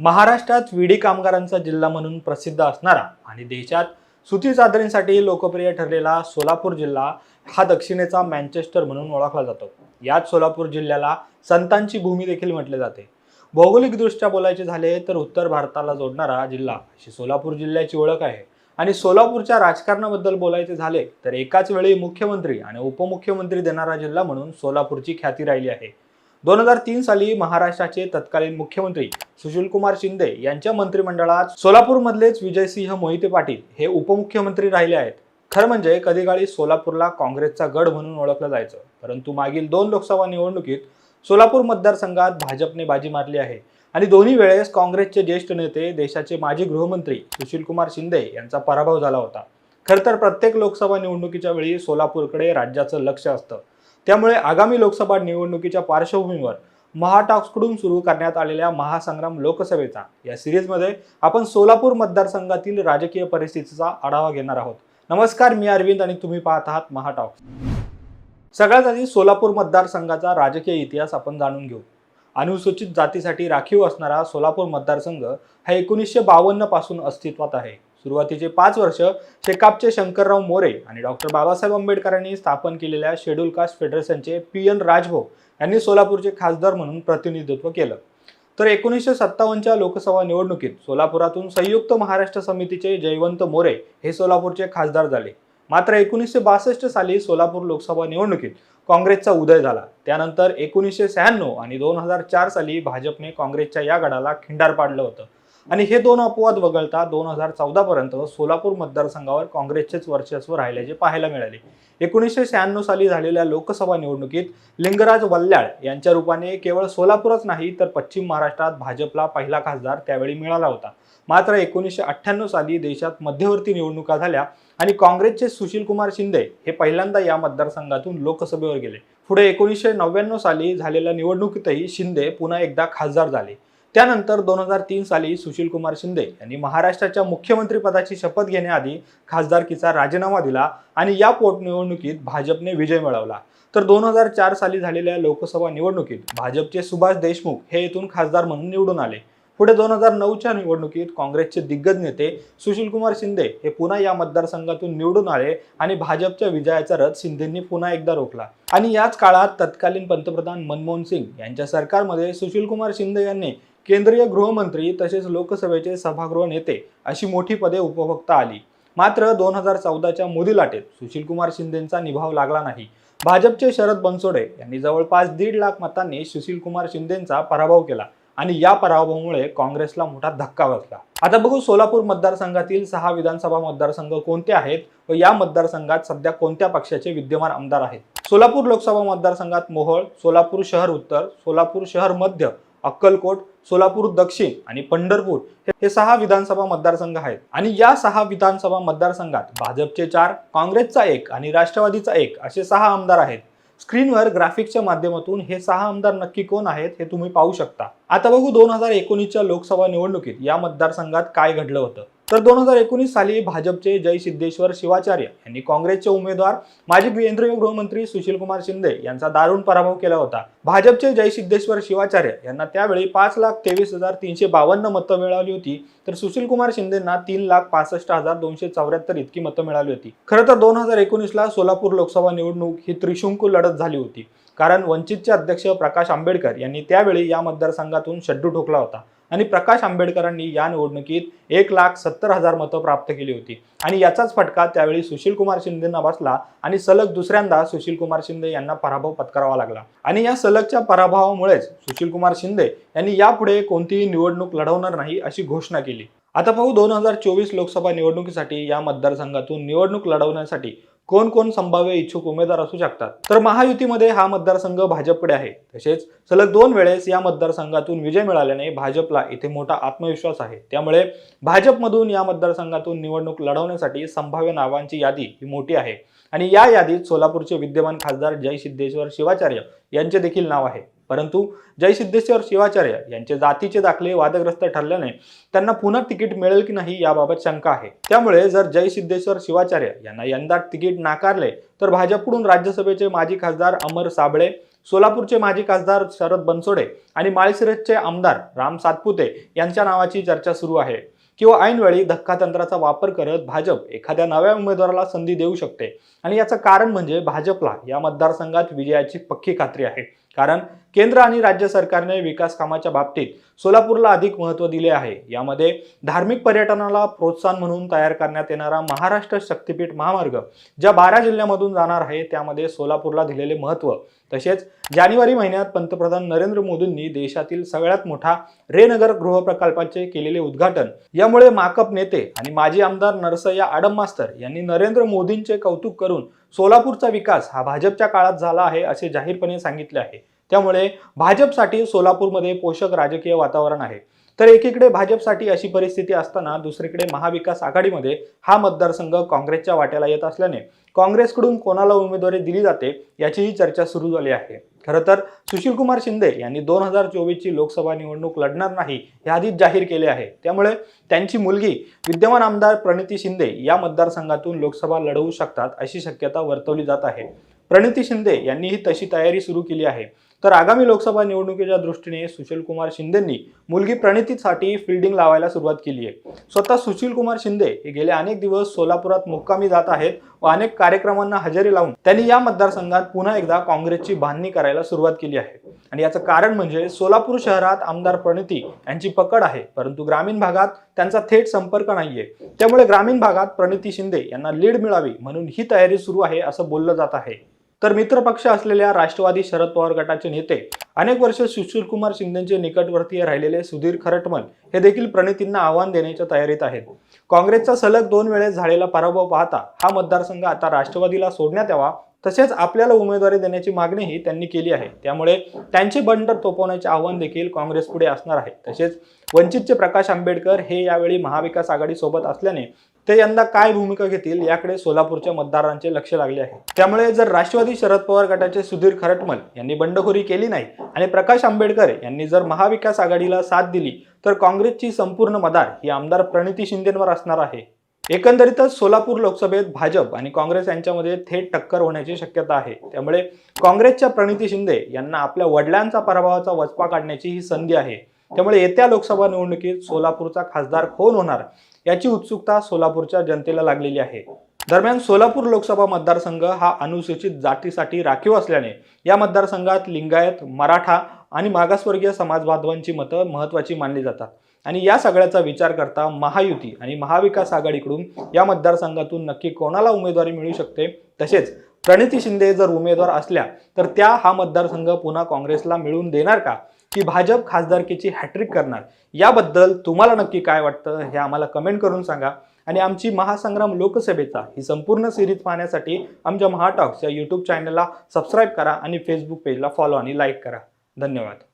महाराष्ट्रात विडी कामगारांचा जिल्हा म्हणून प्रसिद्ध असणारा आणि देशात सुती चादरींसाठी लोकप्रिय ठरलेला सोलापूर जिल्हा हा दक्षिणेचा मँचेस्टर म्हणून ओळखला जातो. यात सोलापूर जिल्ह्याला संतांची भूमी देखील म्हटले जाते. भौगोलिकदृष्ट्या बोलायचे झाले तर उत्तर भारताला जोडणारा जिल्हा अशी सोलापूर जिल्ह्याची ओळख आहे. आणि सोलापूरच्या राजकारणाबद्दल बोलायचे झाले तर एकाच वेळी मुख्यमंत्री आणि उपमुख्यमंत्री देणारा जिल्हा म्हणून सोलापूरची ख्याती राहिली आहे. दोन हजार तीन साली महाराष्ट्राचे तत्कालीन मुख्यमंत्री सुशीलकुमार शिंदे यांच्या मंत्रिमंडळात सोलापूरमधलेच विजयसिंह मोहिते पाटील हे उपमुख्यमंत्री राहिले आहेत. खरं म्हणजे कधी काळी सोलापूरला काँग्रेसचा गड म्हणून ओळखलं जायचं. परंतु मागील दोन लोकसभा निवडणुकीत सोलापूर मतदारसंघात भाजपने बाजी मारली आहे. आणि दोन्ही वेळेस काँग्रेसचे ज्येष्ठ नेते देशाचे माजी गृहमंत्री सुशीलकुमार शिंदे यांचा पराभव झाला होता. खरं तर प्रत्येक लोकसभा निवडणुकीच्या वेळी सोलापूरकडे राज्याचं लक्ष असतं. त्यामुळे आगामी लोकसभा निवडणुकीच्या पार्श्वभूमीवर महाटॉक्सकडून सुरू करण्यात आलेल्या महासंग्राम लोकसभेचा या सिरीजमध्ये आपण सोलापूर मतदारसंघातील राजकीय परिस्थितीचा आढावा घेणार आहोत. नमस्कार मी अरविंद आणि तुम्ही पाहत आहात महाटॉक्स सगळ्यात आधी सोलापूर मतदारसंघाचा राजकीय इतिहास आपण जाणून घेऊ. अनुसूचित जातीसाठी राखीव असणारा सोलापूर मतदारसंघ हा एकोणीसशे बावन्नपासून अस्तित्वात आहे. सुरुवातीचे पाच वर्ष शेकापचे शंकरराव मोरे आणि डॉक्टर बाबासाहेब आंबेडकरांनी स्थापन केलेल्या शेड्यूल कास्ट फेडरेशनचे पी एन राजभो यांनी सोलापूरचे खासदार म्हणून प्रतिनिधित्व केलं. तर एकोणीसशे सत्तावन्नच्या लोकसभा निवडणुकीत सोलापुरातून संयुक्त महाराष्ट्र समितीचे जयवंत मोरे हे सोलापूरचे खासदार झाले. मात्र एकोणीसशे बासष्ट साली सोलापूर लोकसभा निवडणुकीत काँग्रेसचा उदय झाला. त्यानंतर एकोणीसशे शहाण्णव आणि दोन हजार चार साली भाजपने काँग्रेसच्या या गडाला खिंडार पाडलं होतं. आणि हे दोन अपवाद वगळता दोन हजार चौदा पर्यंत सोलापूर मतदारसंघावर काँग्रेसचेच वर्चस्व राहिल्याचे पाहायला मिळाले. एकोणीसशे शहाण्णव साली झालेल्या लोकसभा निवडणुकीत लिंगराज वल्ल्याळ यांच्या रूपाने केवळ सोलापूरच नाही तर पश्चिम महाराष्ट्रात भाजपला पहिला खासदार त्यावेळी मिळाला होता. मात्र एकोणीसशे अठ्ठ्याण्णव साली देशात मध्यवर्ती निवडणुका झाल्या आणि काँग्रेसचे सुशीलकुमार शिंदे हे पहिल्यांदा या मतदारसंघातून लोकसभेवर गेले. पुढे एकोणीसशे नव्याण्णव साली झालेल्या निवडणुकीतही शिंदे पुन्हा एकदा खासदार झाले. त्यानंतर दोन हजार तीन साली सुशीलकुमार शिंदे यांनी महाराष्ट्राच्या मुख्यमंत्रीपदाची शपथ घेण्याआधी खासदारकीचा राजीनामा दिला आणि या पोटनिवडणुकीत भाजपने विजय मिळवला. तर दोन हजार चार साली झालेल्या लोकसभा निवडणुकीत भाजपचे सुभाष देशमुख हे येथून खासदार म्हणून निवडून आले. पुढे दोन हजार नऊच्या निवडणुकीत काँग्रेसचे दिग्गज नेते सुशीलकुमार शिंदे हे पुन्हा या मतदारसंघातून निवडून आले आणि भाजपच्या विजयाचा रथ शिंदेंनी पुन्हा एकदा रोखला. आणि याच काळात तत्कालीन पंतप्रधान मनमोहन सिंग यांच्या सरकारमध्ये सुशीलकुमार शिंदे यांनी केंद्रीय गृहमंत्री तसेच लोकसभेचे सभागृह नेते अशी मोठी पदे उपभोगता आली. मात्र दोन हजार चौदाच्या मोदी लाटेत सुशीलकुमार शिंदेंचा निभाव लागला नाही. भाजपचे शरद बनसोडे यांनी जवळपास दीड लाख मतांनी सुशीलकुमार शिंदेंचा पराभव केला आणि या पराभवामुळे काँग्रेसला मोठा धक्का बसला. आता बघू सोलापूर मतदारसंघातील सहा विधानसभा मतदारसंघ कोणते आहेत व या मतदारसंघात सध्या कोणत्या पक्षाचे विद्यमान आमदार आहेत? सोलापूर लोकसभा मतदारसंघात मोहोळ सोलापूर शहर उत्तर सोलापूर शहर मध्य अक्कलकोट सोलापूर दक्षिण आणि पंढरपूर हे- सहा विधानसभा मतदारसंघ आहेत. आणि या सहा विधानसभा मतदारसंघात भाजपचे चार काँग्रेसचा एक आणि राष्ट्रवादीचा एक असे सहा आमदार आहेत. स्क्रीनवर ग्राफिक्सच्या माध्यमातून हे सहा आमदार नक्की कोण आहेत हे तुम्ही पाहू शकता. आता बघू दोन हजार एकोणीसच्या लोकसभा निवडणुकीत या मतदारसंघात काय घडलं होतं. तर दोन हजार एकोणीस साली भाजपचे जय सिद्धेश्वर शिवाचार्य यांनी काँग्रेसचे उमेदवार माजी केंद्रीय गृहमंत्री सुशीलकुमार शिंदे यांचा दारुण पराभव केला होता. भाजपचे जय सिद्धेश्वर शिवाचार्य यांना त्यावेळी पाच लाख तेवीस हजार तीनशे बावन्न मतं मिळाली होती. तर सुशीलकुमार शिंदेना तीन लाख पासष्ट हजार दोनशे चौऱ्याहत्तर इतकी मतं मिळाली होती. खरं तर दोन हजार एकोणीसला सोलापूर लोकसभा निवडणूक ही त्रिशंकू लढत झाली होती. कारण वंचितचे अध्यक्ष प्रकाश आंबेडकर यांनी त्यावेळी या मतदारसंघातून शड्डू ठोकला होता. आणि प्रकाश आंबेडकरांनी या निवडणुकीत एक लाख सत्तर हजार मतं प्राप्त केली होती. आणि याचाच फटका त्यावेळी सुशीलकुमार शिंदेंना बसला आणि सलग दुसऱ्यांदा सुशीलकुमार शिंदे यांना पराभव पत्करावा लागला. आणि या सलगच्या पराभवामुळेच सुशीलकुमार शिंदे यांनी यापुढे कोणतीही निवडणूक लढवणार नाही अशी घोषणा केली. आता पाहू दोन हजार चोवीस लोकसभा निवडणुकीसाठी या मतदारसंघातून निवडणूक लढवण्यासाठी कोण कोण संभाव्य इच्छुक उमेदवार असू शकतात. तर महायुतीमध्ये हा मतदारसंघ भाजपकडे आहे. तसेच सलग दोन वेळेस या मतदारसंघातून विजय मिळाल्याने भाजपला इथे मोठा आत्मविश्वास आहे. त्यामुळे भाजपमधून या मतदारसंघातून निवडणूक लढवण्यासाठी संभाव्य नावांची यादी ही मोठी आहे. आणि या यादीत सोलापूरचे विद्यमान खासदार जय सिद्धेश्वर शिवाचार्य यांचे देखील नाव आहे. परंतु जय सिद्धेश्वर शिवाचार्य यांचे जातीचे दाखले वादग्रस्त ठरल्याने त्यांना पुन्हा तिकीट मिळेल की नाही याबाबत शंका आहे. त्यामुळे जर जय सिद्धेश्वर शिवाचार्य यांना यंदा तिकीट नाकारले तर भाजपकडून राज्यसभेचे माजी खासदार अमर साबळे सोलापूरचे माजी खासदार शरद बनसोडे आणि माळशिरसचे आमदार राम सातपुते यांच्या नावाची चर्चा सुरू आहे. किंवा ऐनवेळी धक्कातंत्राचा वापर करत भाजप एखाद्या नव्या उमेदवाराला संधी देऊ शकते. आणि याचं कारण म्हणजे भाजपला या मतदारसंघात विजयाची पक्की खात्री आहे. कारण केंद्र आणि राज्य सरकारने विकास कामाच्या बाबतीत सोलापूरला अधिक महत्त्व दिले आहे. यामध्ये धार्मिक पर्यटनाला प्रोत्साहन म्हणून तयार करण्यात येणारा महाराष्ट्र शक्तीपीठ महामार्ग ज्या बारा जिल्ह्यामधून जाणार आहे त्यामध्ये सोलापूरला दिलेले महत्त्व तसेच जानेवारी महिन्यात पंतप्रधान नरेंद्र मोदींनी देशातील सगळ्यात मोठा रेनगर गृहप्रकल्पाचे केलेले उद्घाटन. यामुळे माकप नेते आणि माजी आमदार नरसय्या आडम मास्तर यांनी नरेंद्र मोदींचे कौतुक करून सोलापूरचा विकास हा भाजपच्या काळात झाला आहे असे जाहीरपणे सांगितले आहे. त्यामुळे भाजपसाठी सोलापूरमध्ये पोषक राजकीय वातावरण आहे. तर एकीकडे भाजपसाठी अशी परिस्थिती असताना दुसरीकडे महाविकास आघाडीमध्ये हा मतदारसंघ काँग्रेसच्या वाट्याला येत असल्याने काँग्रेसकडून कोणाला उमेदवारी दिली जाते याचीही चर्चा सुरू झाली आहे. खरं तर सुशीलकुमार शिंदे यांनी दोन हजार चोवीसची लोकसभा निवडणूक लढणार नाही हे आधीच जाहीर केले आहे. त्यामुळे त्यांची मुलगी विद्यमान आमदार प्रणिती शिंदे या मतदारसंघातून लोकसभा लढवू शकतात अशी शक्यता वर्तवली जात आहे. प्रणिती शिंदे यांनीही तशी तयारी सुरू केली आहे. तर आगामी लोकसभा निवडणुकीच्या दृष्टीने सुशीलकुमार शिंदेंनी मुलगी प्रणितीसाठी फिल्डिंग लावायला सुरुवात केली आहे. स्वतः सुशीलकुमार शिंदे हे गेले अनेक दिवस सोलापुरात मुक्कामी जात आहेत व अनेक कार्यक्रमांना हजेरी लावून त्यांनी या मतदारसंघात पुन्हा एकदा काँग्रेसची बांधणी करायला सुरुवात केली आहे. आणि याचं कारण म्हणजे सोलापूर शहरात आमदार प्रणिती यांची पकड आहे परंतु ग्रामीण भागात त्यांचा थेट संपर्क नाहीये. त्यामुळे ग्रामीण भागात प्रणिती शिंदे यांना लीड मिळावी म्हणून ही तयारी सुरू आहे असं बोललं जात आहे. तर मित्रपक्ष असलेल्या राष्ट्रवादी शरद पवार गटाचे नेते अनेक वर्ष सुशीलकुमार शिंदेचे निकटवर्तीय राहिलेले सुधीर खरटमल हे देखील प्रणितींना आव्हान देण्याच्या तयारीत आहेत. काँग्रेसचा सलग दोन वेळेस झालेला पराभव पाहता हा मतदारसंघ आता राष्ट्रवादीला सोडण्यात यावा तसेच आपल्याला उमेदवारी देण्याची मागणीही त्यांनी केली आहे. त्यामुळे त्यांचे बंडर तोपवण्याचे आव्हान देखील काँग्रेस पुढे असणार आहे. तसेच वंचितचे प्रकाश आंबेडकर हे यावेळी महाविकास आघाडीसोबत असल्याने ते यंदा काय भूमिका घेतील याकडे सोलापूरच्या मतदारांचे लक्ष लागले आहे. त्यामुळे जर राष्ट्रवादी शरद पवार गटाचे सुधीर खरटमल यांनी बंडखोरी केली नाही आणि प्रकाश आंबेडकर यांनी जर महाविकास आघाडीला साथ दिली तर काँग्रेसची संपूर्ण मदार ही आमदार प्रणिती शिंदेंवर असणार आहे. एकंदरीतच सोलापूर लोकसभेत भाजप आणि काँग्रेस यांच्यामध्ये थेट टक्कर होण्याची शक्यता आहे. त्यामुळे काँग्रेसच्या प्रणिती शिंदे यांना आपल्या वडिलांचा पराभवाचा वचपा काढण्याची ही संधी आहे. त्यामुळे येत्या लोकसभा निवडणुकीत सोलापूरचा खासदार कोण होणार याची उत्सुकता सोलापूरच्या जनतेला लागलेली आहे. दरम्यान सोलापूर लोकसभा मतदारसंघ हा अनुसूचित जातीसाठी राखीव असल्याने या मतदारसंघात लिंगायत मराठा आणि मागासवर्गीय समाज बांधवांची मतं महत्त्वाची मानली जातात. आणि या सगळ्याचा विचार करता महायुती आणि महाविकास आघाडीकडून या मतदारसंघातून नक्की कोणाला उमेदवारी मिळू शकते? तसेच प्रणिती शिंदे जर उमेदवार असल्या तर त्या हा मतदारसंघ पुन्हा काँग्रेसला मिळवून देणार का? की भाजप खासदारकीची हॅट्रिक करणार? याबद्दल तुम्हाला नक्की काय वाटतं हे आम्हाला कमेंट करून सांगा. आणि आमची महासंग्राम लोकसभेचा ही संपूर्ण सिरीज पाहण्यासाठी आमच्या महाटॉक्स या यूट्यूब चॅनलला सबस्क्राईब करा आणि फेसबुक पेजला फॉलो आणि लाईक करा. धन्यवाद.